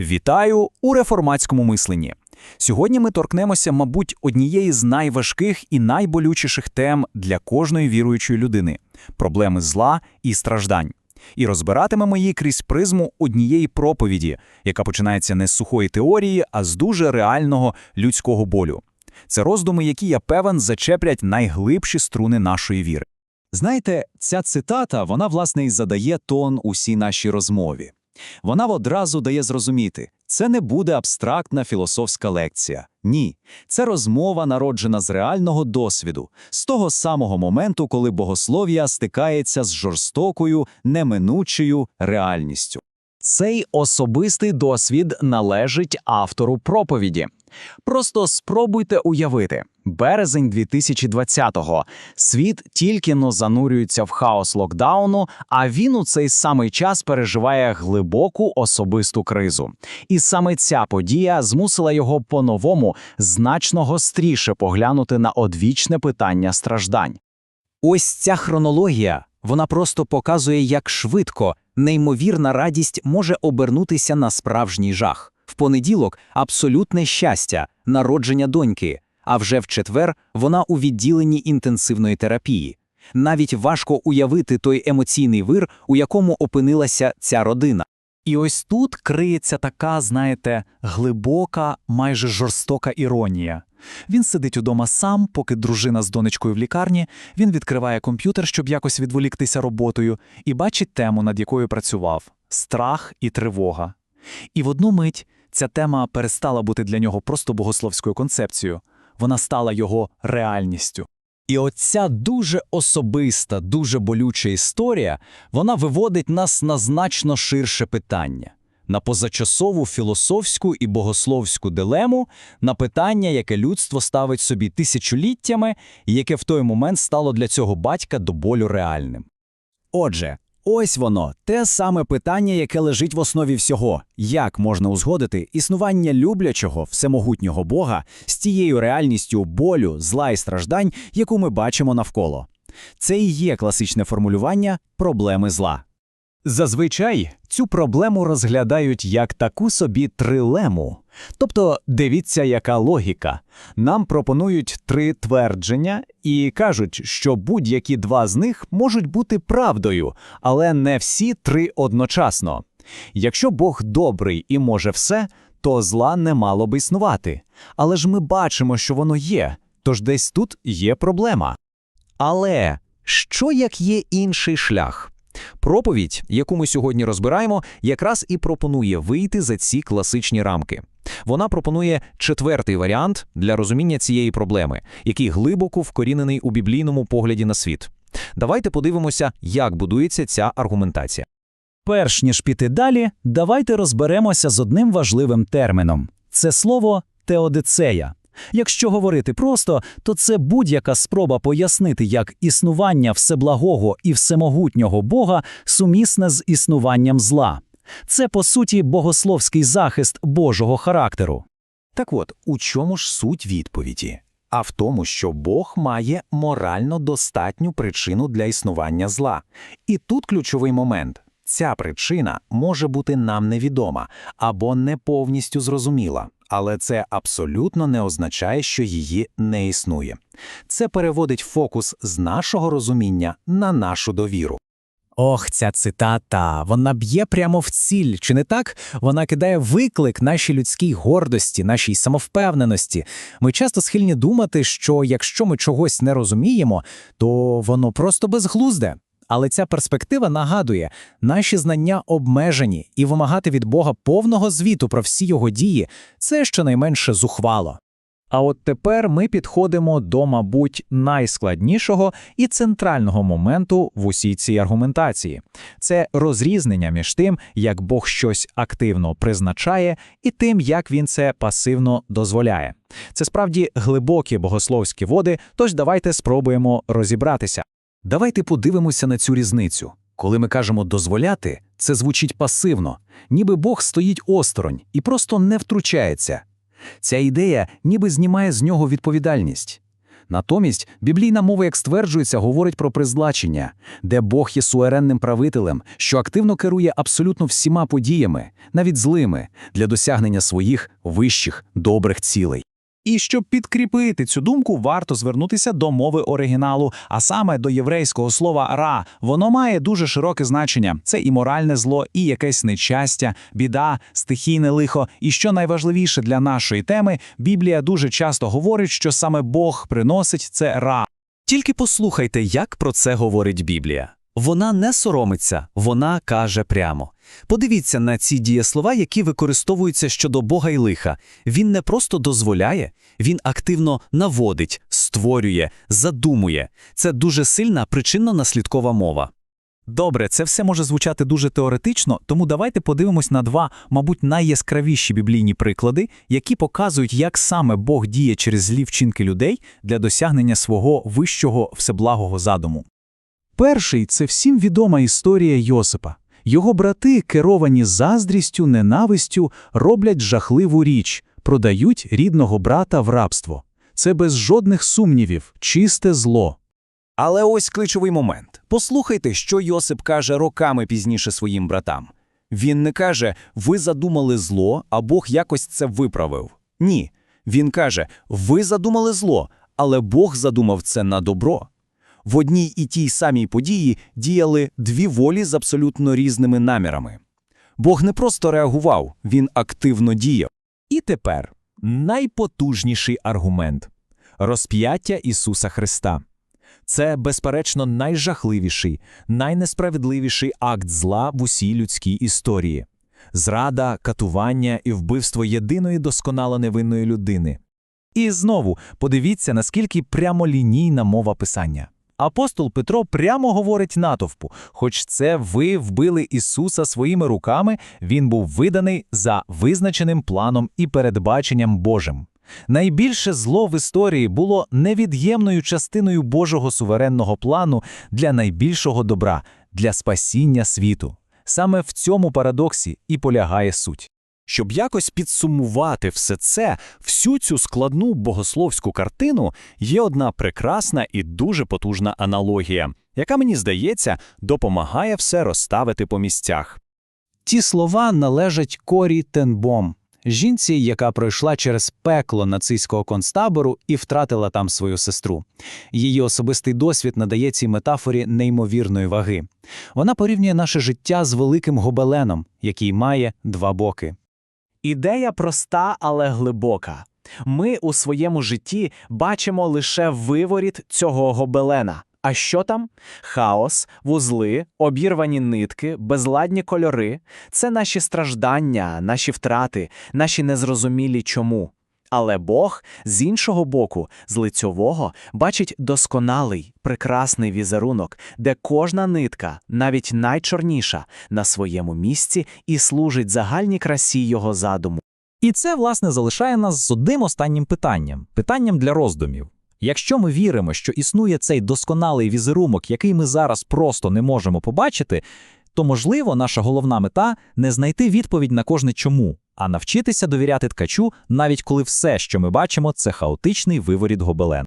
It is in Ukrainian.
Вітаю у реформатському мисленні. Сьогодні ми торкнемося, мабуть, однієї з найважких і найболючіших тем для кожної віруючої людини проблеми зла і страждань. І розбиратимемо її крізь призму однієї проповіді, яка починається не з сухої теорії, а з дуже реального людського болю. Це роздуми, які, я певен, зачеплять найглибші струни нашої віри. Знаєте, ця цитата, вона, власне, і задає тон усій нашій розмові. Вона одразу дає зрозуміти, це не буде абстрактна філософська лекція. Ні, це розмова, народжена з реального досвіду, з того самого моменту, коли богослов'я стикається з жорстокою, неминучою реальністю. Цей особистий досвід належить автору проповіді. Просто спробуйте уявити. Березень 2020-го. Світ тільки но занурюється в хаос локдауну, а він у цей самий час переживає глибоку особисту кризу. І саме ця подія змусила його по-новому значно гостріше поглянути на одвічне питання страждань. Ось ця хронологія, вона просто показує, як швидко неймовірна радість може обернутися на справжній жах. В понеділок абсолютне щастя, народження доньки, а вже в четвер вона у відділенні інтенсивної терапії. Навіть важко уявити той емоційний вир, у якому опинилася ця родина. І ось тут криється така, знаєте, глибока, майже жорстока іронія. Він сидить удома сам, поки дружина з донечкою в лікарні, він відкриває комп'ютер, щоб якось відволіктися роботою, і бачить тему, над якою працював страх і тривога. І в одну мить ця тема перестала бути для нього просто богословською концепцією, вона стала його реальністю. І оця дуже особиста, дуже болюча історія, вона виводить нас на значно ширше питання, на позачасову філософську і богословську дилему, на питання, яке людство ставить собі тисячоліттями, і яке в той момент стало для цього батька до болю реальним. Отже, ось воно, те саме питання, яке лежить в основі всього: як можна узгодити існування люблячого, всемогутнього Бога з тією реальністю болю, зла і страждань, яку ми бачимо навколо. Це і є класичне формулювання проблеми зла. Зазвичай цю проблему розглядають як таку собі трилему. Тобто, дивіться, яка логіка. Нам пропонують три твердження і кажуть, що будь-які два з них можуть бути правдою, але не всі три одночасно. Якщо Бог добрий і може все, то зла не мало би існувати. Але ж ми бачимо, що воно є, тож десь тут є проблема. Але що як є інший шлях? Проповідь, яку ми сьогодні розбираємо, якраз і пропонує вийти за ці класичні рамки. Вона пропонує четвертий варіант для розуміння цієї проблеми, який глибоко вкорінений у біблійному погляді на світ. Давайте подивимося, як будується ця аргументація. Перш ніж піти далі, давайте розберемося з одним важливим терміном це слово теодицея. Якщо говорити просто, то це будь-яка спроба пояснити, як існування всеблагого і всемогутнього Бога сумісне з існуванням зла. Це, по суті, богословський захист Божого характеру. Так от, у чому ж суть відповіді? А в тому, що Бог має морально достатню причину для існування зла. І тут ключовий момент. Ця причина може бути нам невідома або не повністю зрозуміла, але це абсолютно не означає, що її не існує. Це переводить фокус з нашого розуміння на нашу довіру. Ох, ця цитата, вона б'є прямо в ціль, чи не так? Вона кидає виклик нашій людській гордості, нашій самовпевненості. Ми часто схильні думати, що якщо ми чогось не розуміємо, то воно просто безглузде. Але ця перспектива нагадує, наші знання обмежені, і вимагати від Бога повного звіту про всі його дії це щонайменше зухвало. А от тепер ми підходимо до, мабуть, найскладнішого і центрального моменту в усій цій аргументації це розрізнення між тим, як Бог щось активно призначає, і тим, як він це пасивно дозволяє. Це справді глибокі богословські води, тож давайте спробуємо розібратися. Давайте подивимося на цю різницю. Коли ми кажемо дозволяти, це звучить пасивно, ніби Бог стоїть осторонь і просто не втручається. Ця ідея ніби знімає з нього відповідальність. Натомість біблійна мова, як стверджується, говорить про призначення, де Бог є суверенним правителем, що активно керує абсолютно всіма подіями, навіть злими, для досягнення своїх вищих добрих цілей. І щоб підкріпити цю думку, варто звернутися до мови оригіналу, а саме до єврейського слова ра. Воно має дуже широке значення: це і моральне зло, і якесь нещастя, біда, стихійне лихо. І що найважливіше для нашої теми, Біблія дуже часто говорить, що саме Бог приносить це ра. Тільки послухайте, як про це говорить Біблія. Вона не соромиться, вона каже прямо. Подивіться на ці дієслова, які використовуються щодо Бога й лиха. Він не просто дозволяє, він активно наводить, створює, задумує. Це дуже сильна причинно-наслідкова мова. Добре, це все може звучати дуже теоретично, тому давайте подивимось на два, мабуть, найяскравіші біблійні приклади, які показують, як саме Бог діє через злі вчинки людей для досягнення свого вищого всеблагого задуму. Перший це всім відома історія Йосипа. Його брати, керовані заздрістю, ненавистю, роблять жахливу річ, продають рідного брата в рабство. Це без жодних сумнівів, чисте зло. Але ось ключовий момент. Послухайте, що Йосип каже роками пізніше своїм братам. Він не каже «ви задумали зло, а Бог якось це виправив». Ні. Він каже «ви задумали зло, але Бог задумав це на добро». В одній і тій самій події діяли дві волі з абсолютно різними намірами. Бог не просто реагував, він активно діяв. І тепер найпотужніший аргумент розп'яття Ісуса Христа. Це, безперечно, найжахливіший, найнесправедливіший акт зла в усій людській історії. Зрада, катування і вбивство єдиної досконало невинної людини. І знову подивіться, наскільки прямолінійна мова писання. Апостол Петро прямо говорить натовпу, хоч це ви вбили Ісуса своїми руками, він був виданий за визначеним планом і передбаченням Божим. Найбільше зло в історії було невід'ємною частиною Божого суверенного плану для найбільшого добра, для спасіння світу. Саме в цьому парадоксі і полягає суть. Щоб якось підсумувати все це, всю цю складну богословську картину, є одна прекрасна і дуже потужна аналогія, яка, мені здається, допомагає все розставити по місцях. Ті слова належать Корі Тенбом, жінці, яка пройшла через пекло нацистського концтабору і втратила там свою сестру. Її особистий досвід надає цій метафорі неймовірної ваги. Вона порівнює наше життя з великим гобеленом, який має два боки. Ідея проста, але глибока. Ми у своєму житті бачимо лише виворіт цього гобелена. А що там? Хаос, вузли, обірвані нитки, безладні кольори це наші страждання, наші втрати, наші незрозумілі чому. Але Бог з іншого боку, з лицьового, бачить досконалий, прекрасний візерунок, де кожна нитка, навіть найчорніша, на своєму місці і служить загальній красі його задуму. І це, власне, залишає нас з одним останнім питанням питанням для роздумів. Якщо ми віримо, що існує цей досконалий візерунок, який ми зараз просто не можемо побачити, то, можливо, наша головна мета не знайти відповідь на кожне чому, а навчитися довіряти ткачу, навіть коли все, що ми бачимо, це хаотичний виворіт гобелен.